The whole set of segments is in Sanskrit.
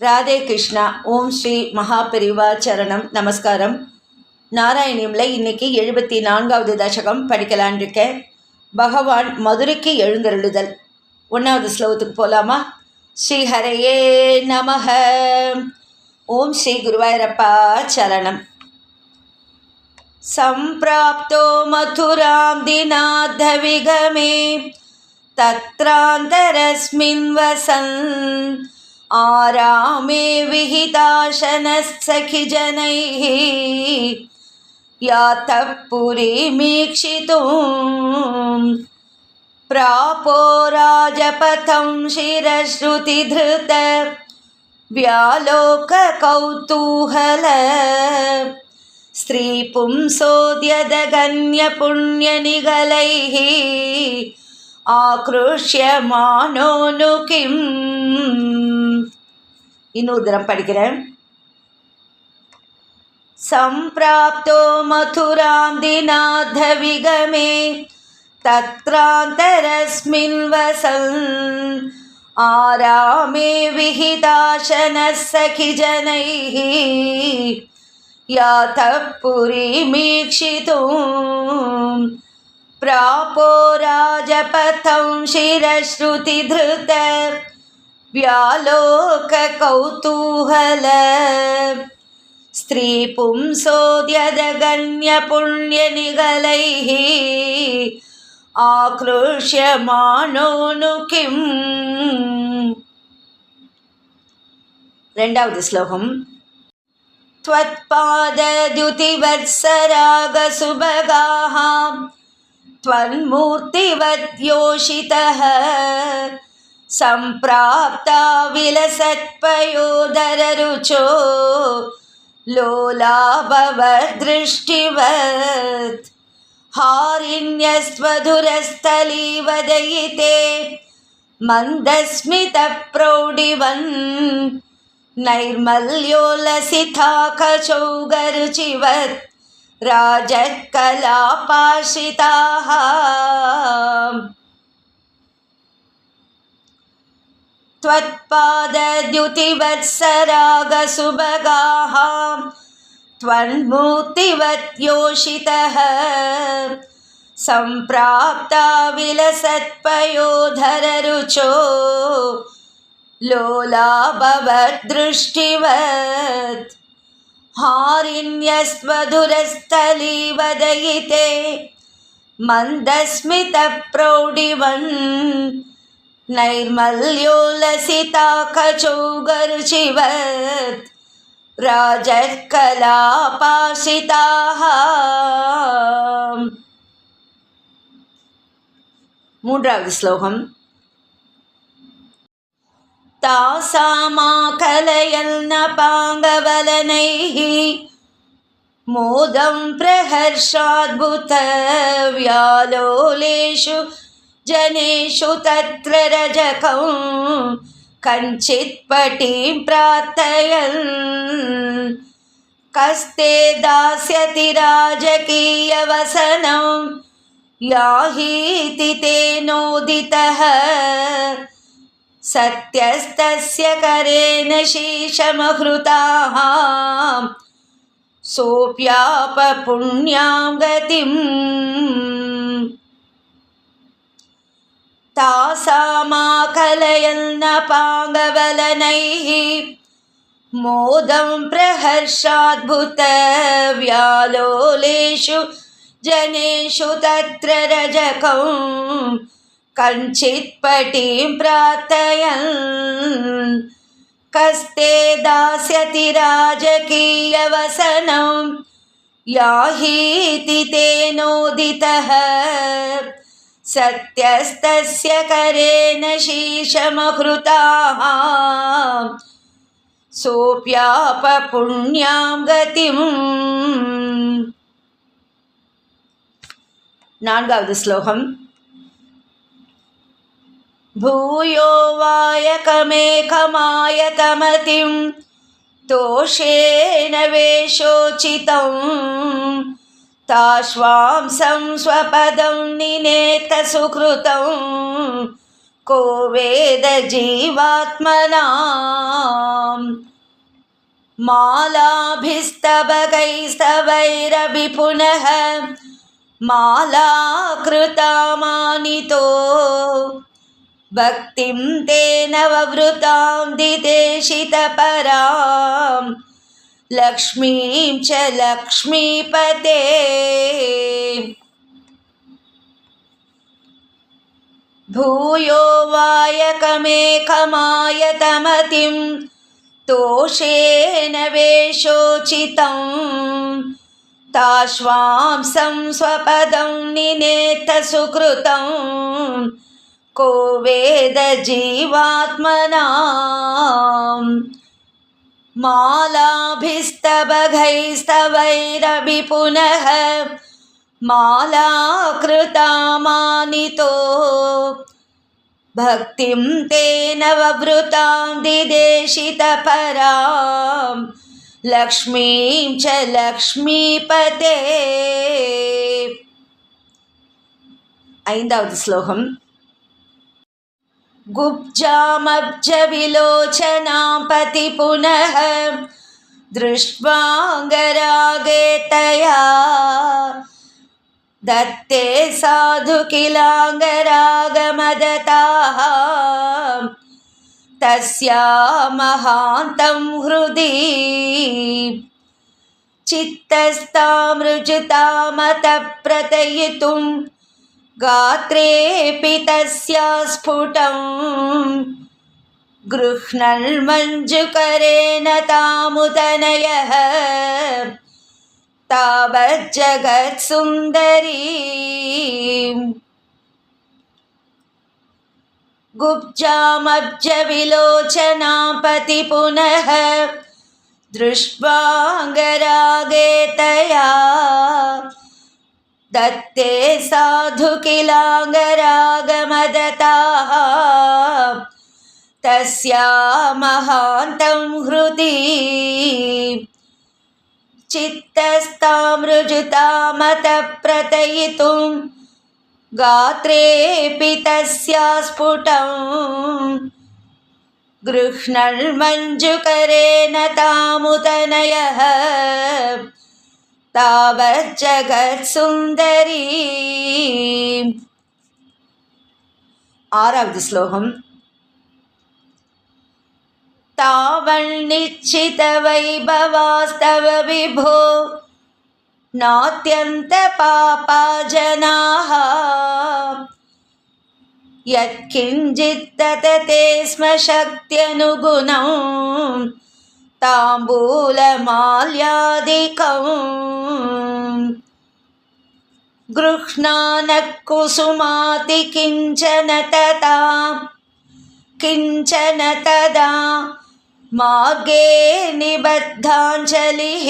ராதே கிருஷ்ணா ஓம் ஸ்ரீ மகாபெரிவா சரணம் நமஸ்காரம் நாராயணியம்ல இன்னைக்கு எழுபத்தி நான்காவது தசகம் படிக்கலான் இருக்கேன் பகவான் மதுரைக்கு எழுந்தருளுதல் ஒன்றாவது ஸ்லோகத்துக்கு போகலாமா ஸ்ரீ ஹரையே நமக ஓம் ஸ்ரீ குருவாயூரப்பா சரணம் सम्प्राप्तो मथुरां दिनाद्धविगमे तत्रान्तरस्मिन् वसन् आरामे विहिताशनः सखिजनैः यातः पुरीमीक्षितुं प्रापो राजपथं शिरश्रुतिधृत व्यालोककौतूहल। स्त्रीपुंसोद्यदगन्यपुण्यनिगलैः ஆக்ருஷ்யமானோனு கிம் இன்னொரு தரம் படிக்கிறேன் सम्प्राप्तो मथुरां दिनाद्धविगमे तत्रान्तरस्मिन् वसन् आरामे विहिताशनः सखिजनैः यातः पुरीमीक्षितुं प्रापो राजपथं शिरश्रुतिधृत व्यालोककौतूहल। स्त्रीपुंसोऽद्यदगण्यपुण्यनिगलैः आक्रोश्यमाणो नु किम्? रडावद् श्लोकम् त्वत्पादद्युतिवत्सरागसुभगाः त्वन्मूर्तिवद्योषितः सम्प्राप्ता विलसत्पयोदररुचो लोलाभवदृष्टिवत् हारिण्यस्वधुरस्थलीवदयिते मन्दस्मितप्रौढिवन् नैर्मल्योल्लसिताखचौगरुचिवत् राजकलापाश्रिताः त्वत्पादद्युतिवत्सरागसुभगाः। त्वन्मूर्तिवत्योषितः। सम्प्राप्ता विलसत्पयोधररुचो लोलाभवद्दृष्टिवत्। हारिण्यस्वधुरस्थलीवदयिते मन्दस्मितप्रौढिवन् नैर्मल्योल्लसिताखचौगरुचिवत् राजकलापासिताः மூன்றாவது ஸ்லோகம் तासामाकलयन्नपाङ्गवलनैः मोदं प्रहर्षाद्भुतव्यालोलेषु जनेषु तत्र रजकं कञ्चित्पटीं प्रार्थयन्। कस्ते दास्यति राजकीयवसनं याहीति तेनोदितः सत्यस्तस्य करेण शीशमहृताः सोऽप्यापपुण्यां गतिम् तासामाकलयन्नपाङ्गवलनैः मोदं प्रहर्षाद्भुतव्यालोलेषु जनेषु तत्र रजकं कञ्चित्पटीं प्रार्थयन्। कस्ते दास्यति राजकीयवसनं। याहीति तेनोदितः सत्यस्तस्य करेण शीशमहृताः। सोऽप्यापपुण्यां गतिम्। श्लोकम्। भूयो वायकमेकमायतमतिं तोषेण वेशोचितं ताश्वांसं स्वपदं निनेतसुकृतं को वेदजीवात्मनाम् मालाभिस्तबकैस्तवैरपि पुनः मालाकृता मानितो भक्तिं तेन ववृतां दिदेशितपरां लक्ष्मीं च लक्ष्मीपते। भूयो वायकमेकमायतमतिं तोषेण वेशोचितं। ताश्वांसं स्वपदं निनेतसुकृतं को वेद जीवात्मना मालाभिस्तवघैस्तवैरभि पुनः मालाकृता तो भक्तिं तेन ववृतां दिदेशितपरां लक्ष्मीं च लक्ष्मीपते। ऐन्दावद् श्लोकम्। गुब्जामब्जविलोचनां पति पुनः दृष्ट्वाङ्गरागे तया दत्ते साधु किलाङ्गरागमदताः तस्या महान्तं हृदि चित्तस्तामृजुतामतप्रतयितुं गात्रेऽपि तस्या स्फुटं गृह्णन्मञ्जुकरेण तामुदनयः। तावज्जगत्सुन्दरी। गुब्जामब्जविलोचनापति पुनः दृष्ट्वाङ्गरागे तया दत्ते साधु किलाङ्गरागमदताः। तस्या महान्तं हृदि। चित्तस्तामृजुतामतप्रतयितुं गात्रेऽपि तस्या स्फुटं। गृह्णन्मञ्जुकरेण तामुदनयः तावज्जगत्सुन्दरी ஆறாவது ஸ்லோகம் तावन्निश्चितवैभवास्तव विभो नात्यन्तपापा जनाः यत्किञ्चित् ददते स्म शक्त्यनुगुणं ताम्बूलमाल्यादिकम् गृह्णानः कुसुमाति किञ्चन तथा किञ्चन तदा मार्गे निबद्धाञ्जलिः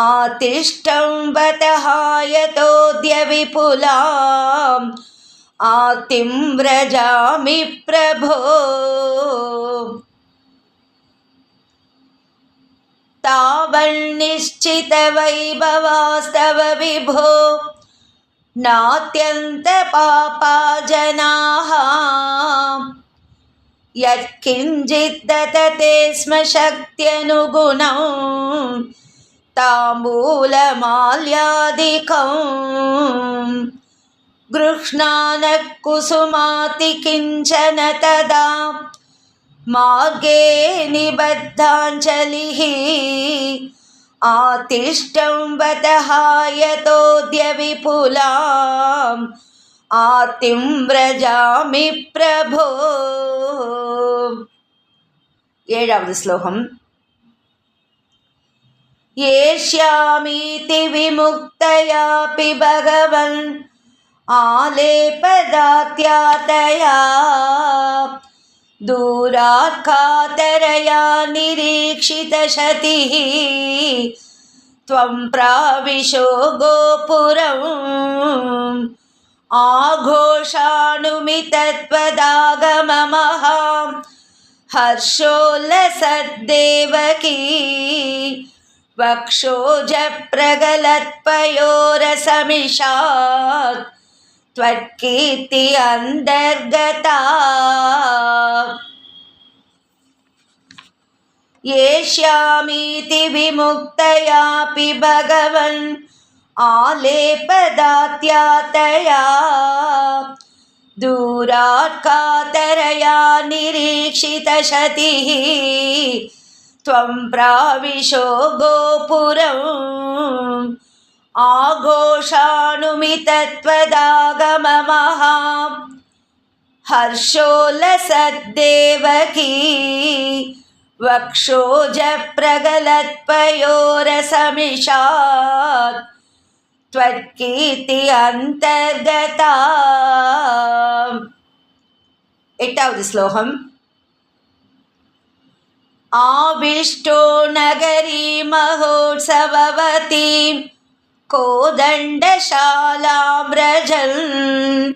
आतिष्ठं वतः यतोऽद्य विपुलाम् आतिं व्रजामि प्रभो तावन्निश्चितवैभवास्तव विभो नात्यन्तपापा जनाः यत्किञ्चित् ददते स्म शक्त्यनुगुणं ताम्बूलमाल्यादिकम् गृह्णानः कुसुमाति किञ्चन तदा मागे निबद्धाञ्जलिः आतिष्ठं बदहाय यतोद्य विपुलाम् आतिं व्रजामि प्रभो। ஏழாவது ஸ்லோகம் येष्यामीति विमुक्तयापि भगवन् आलेपदात्यातया दूरात् कातरया निरीक्षितशतिः। त्वं प्राविशो गोपुरम्। आघोषाणुमितत्वदागममहां हर्षोल्लसद्देवकी। वक्षोजप्रगलत्पयोरसमिषात् त्वत्कीर्ति अन्तर्गता। येष्यामीति विमुक्तयापि भगवन् आलेपदात्यातया। दूरात् कातरया निरीक्षितशतिः। त्वं प्राविशो गोपुरम् आघोषानुमितत्वदागममहा हर्षोल्लसद्देवकी वक्षोजप्रगलत्पयोरसमिषात् त्वत्कीर्ति अन्तर्गता एटावद् श्लोकम् आविष्टो नगरी महोत्सववतीं कोदण्डशालां व्रजन्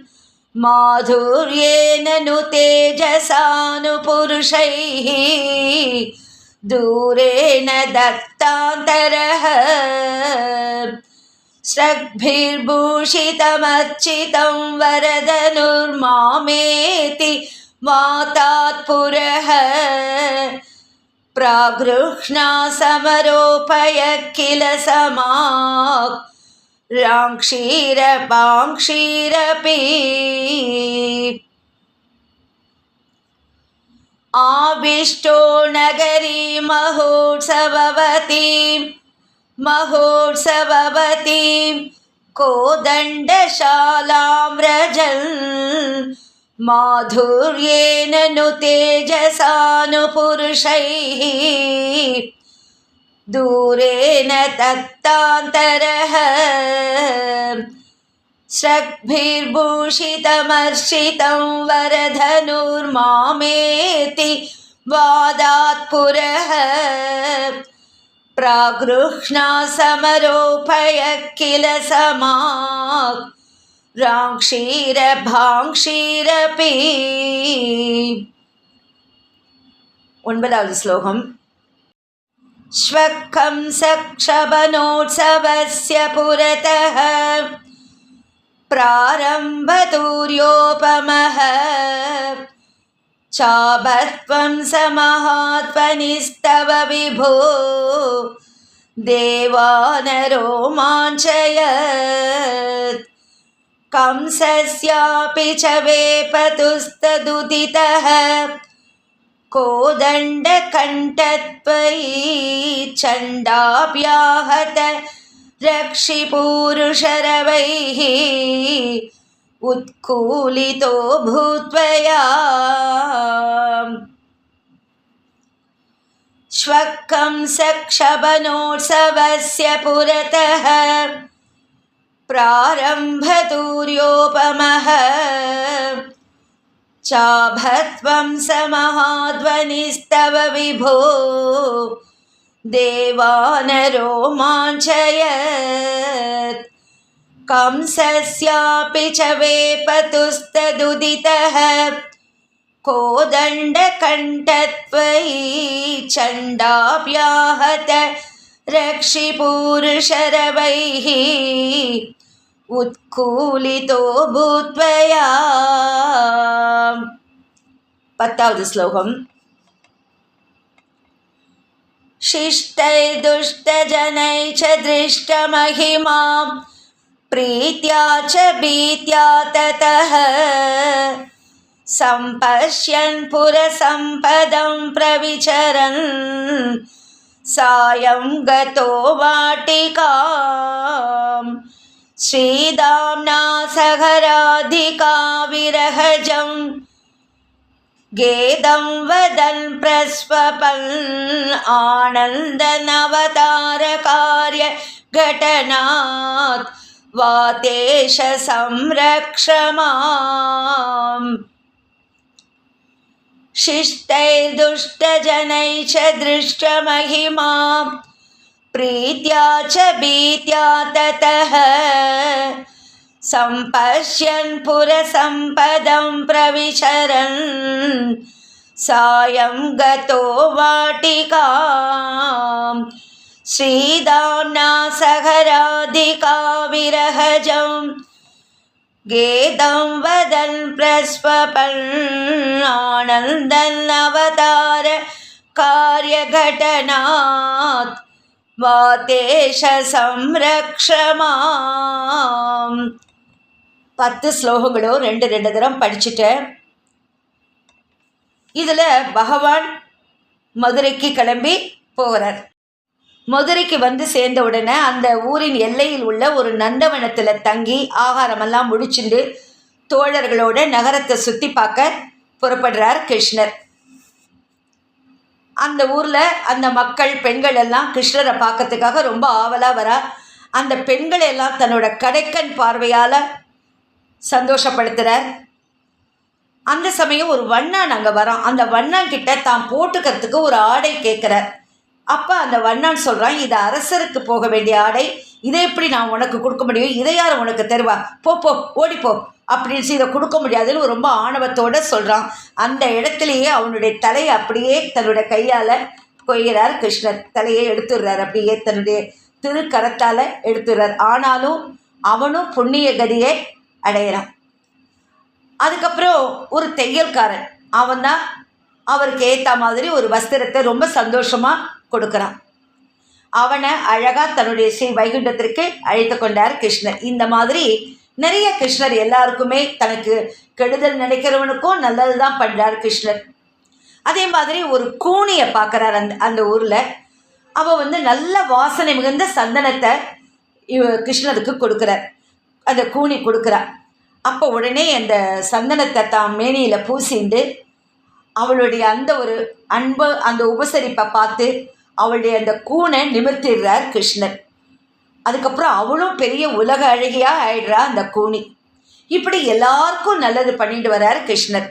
माधुर्येण नु तेजसानुपुरुषैः। दूरेण दत्तान्तरः। स्रग्भिर्भूषितमर्चितं वरदनुर्मामेति मातात्पुरः प्रागृह्णा समरोपय किल समाक्। राङ्क्षीरपाङ्क्षीरपि आविष्टो नगरी महोत्सववतीं। महोत्सववतीं। कोदण्डशालां व्रजन् माधुर्येण नु तेजसानुपुरुषैः दूरेण दत्तान्तरः। स्रग्भिर्भूषितमर्षितं वरधनुर्मामेति वादात् पुरः प्रागृह्णा समरोपय किल समाक् ராங்ஷீரபாங்ஷீரபி ஒன்பதாவது ஸ்லோகம் श्वक्खं सक्षबनोत्सवस्य पुरतः प्रारम्भतूर्योपमः चाभत्वं समहात्मनिस्तव विभो देवानरोमाञ्चयत् कंसस्यापि च वेपतुस्तदुदितः। कोदण्डकण्ठत्वयि चण्डाभ्याहत रक्षिपूरुषरवैः उत्कूलितो भूत्वया। श्वक्कं सक्षबनोत्सवस्य पुरतः प्रारम्भतूर्योपमः चाभत्वं समहाध्वनिस्तव विभो। देवानरोमाञ्चयत्। कंसस्यापि च वेपतुस्तदुदितः। कोदण्डकण्ठत्वयि चण्डाभ्याहत रक्षिपूरुषरवैः। उत्कूलितो भूत्वया பத்தாவது ஸ்லோகம் शिष्टैर्दुष्टजनै च दृष्टमहिमां प्रीत्या च भीत्या ततः सम्पश्यन् पुरसम्पदं प्रविचरन् सायं गतो वाटिकाम् श्रीदाम्ना सहराधिका विरहजम् गेदं वदन् प्रस्वपन् आनन्दनवतारकार्य घटनात् वातेश संरक्ष माम् शिष्टैर्दुष्टजनै च दृष्टमहिमां प्रीत्या च भीत्या ततः सम्पश्यन् पुरसम्पदं प्रविचरन् सायं गतो वाटिकां श्रीदाम्ना सहराधिका विरहजम् गेदं वदन् प्रस्वपन् आनन्दन् अवतार कार्यघटनात् வாதேஷ சம்ரக்ஷமாம் பத்து ஸ்லோகங்களும் ரெண்டு ரெண்டு தரம் படிச்சுட்டேன். இதில் பகவான் மதுரைக்கு கிளம்பி போகிறார் மதுரைக்கு வந்து சேர்ந்த உடனே அந்த ஊரின் எல்லையில் உள்ள ஒரு நந்தவனத்தில் தங்கி ஆகாரமெல்லாம் முடிச்சுண்டு தோழர்களோட நகரத்தை சுற்றி பார்க்க புறப்படுறார் கிருஷ்ணர். அந்த ஊரில் அந்த மக்கள் பெண்கள் எல்லாம் கிருஷ்ணரை பார்க்கறதுக்காக ரொம்ப ஆவலாக வரா. அந்த பெண்களை எல்லாம் தன்னோட கடைக்கண் பார்வையால் சந்தோஷப்படுத்துகிறார் அந்த சமயம் ஒரு வண்ணான் அங்கே வரோம் அந்த வண்ணான் கிட்ட தான் போட்டுக்கிறதுக்கு ஒரு ஆடை கேட்குறார் அப்போ அந்த வண்ணான் சொல்கிறான் இது அரசருக்கு போக வேண்டிய ஆடை. இதை எப்படி நான் உனக்கு கொடுக்க முடியும்? இதை யார் உனக்கு தருவா? போ போ ஓடிப்போ அப்படின்னு இதை கொடுக்க முடியாதுன்னு ரொம்ப ஆணவத்தோடு சொல்கிறான் அந்த இடத்துலையே அவனுடைய தலையை அப்படியே தன்னுடைய கையால் கொய்கிறார் கிருஷ்ணர். தலையை எடுத்துடுறார். அப்படியே தன்னுடைய திருக்கரத்தால் எடுத்துடுறார். ஆனாலும் அவனும் புண்ணிய கதியை அடையிறான். அதுக்கப்புறம் ஒரு தையல்காரன். அவன் தான் அவருக்கு ஏற்ற மாதிரி ஒரு வஸ்திரத்தை ரொம்ப சந்தோஷமாக கொடுக்குறான். அவனை அழகாக தன்னுடைய ஸ்ரீ வைகுண்டத்திற்கு அழைத்து கொண்டார் கிருஷ்ணர். இந்த மாதிரி நிறைய கிருஷ்ணர் எல்லாருக்குமே தனக்கு கெடுதல் நினைக்கிறவனுக்கும் நல்லது தான் பண்ணுறார் கிருஷ்ணர். அதே மாதிரி ஒரு கூனியை பார்க்குறார் அந்த அந்த ஊரில். அவள் வந்து நல்ல வாசனை மிகுந்த சந்தனத்தை இவ கிருஷ்ணருக்கு கொடுக்குறார். அந்த கூனி கொடுக்குறார் அப்போ உடனே அந்த சந்தனத்தை தான் மேனியில் பூசிண்டு அவளுடைய அந்த ஒரு அன்பு அந்த உபசரிப்பை பார்த்து அவளுடைய அந்த கூனை நிமிர்த்திடுறார் கிருஷ்ணர். அதுக்கப்புறம் அவளும் பெரிய உலக அழகியாக ஆயிடுறா அந்த கூனி. இப்படி எல்லாருக்கும் நல்லது பண்ணிட்டு வர்றாரு கிருஷ்ணர்.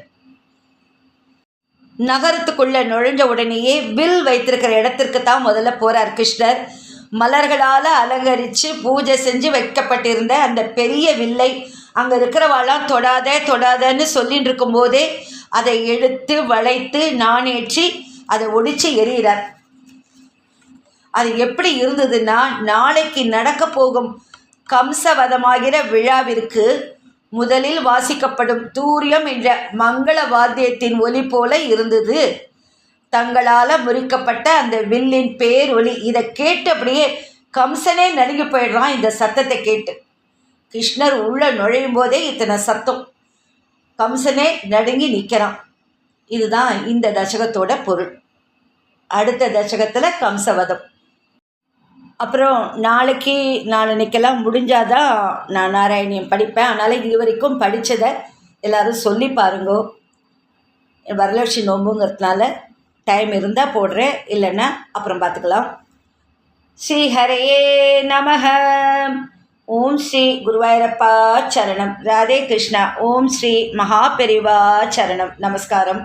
நகரத்துக்குள்ளே நுழைஞ்ச உடனேயே வில் வைத்திருக்கிற இடத்திற்கு தான் முதல்ல போகிறார் கிருஷ்ணர். மலர்களால் அலங்கரித்து பூஜை செஞ்சு வைக்கப்பட்டிருந்த அந்த பெரிய வில்லை அங்கே இருக்கிறவாளாம் தொடாத தொடாதன்னு சொல்லிட்டு இருக்கும்போதே அதை எடுத்து வளைத்து நாணேற்றி அதை ஒடிச்சு எறிகிறார். அது எப்படி இருந்ததுன்னா நாளைக்கு நடக்க போகும் கம்சவதமாகிற விழாவிற்கு முதலில் வாசிக்கப்படும் தூரியம் என்ற மங்கள வாத்தியத்தின் ஒலி போல இருந்தது. தங்களால் முறிக்கப்பட்ட அந்த வில்லின் பேர் ஒலி இதை கேட்டு அப்படியே கம்சனே நடுங்கி போயிடுறான் இந்த சத்தத்தை கேட்டு. கிருஷ்ணர் உள்ள நுழையும் போதே இத்தனை சத்தம். கம்சனே நடுங்கி நிற்கிறான். இதுதான் இந்த தசகத்தோட பொருள். அடுத்த தசகத்தில் கம்சவதம். அப்புறம் நாளைக்கு நாளன்னைக்கெல்லாம் முடிஞ்சாதான் நான் நாராயணியம் படிப்பேன். அதனால் இது வரைக்கும் படித்ததை எல்லோரும் சொல்லி பாருங்கோ. வரலட்சுமி நோம்புங்கிறதுனால டைம் இருந்தால் போடுறேன். இல்லைன்னா அப்புறம் பார்த்துக்கலாம். ஸ்ரீ ஹரையே நமக. ஓம் ஸ்ரீ குருவாயூரப்பா சரணம். ராதே கிருஷ்ணா. ஓம் ஸ்ரீ மகாபெரிவா சரணம். நமஸ்காரம்.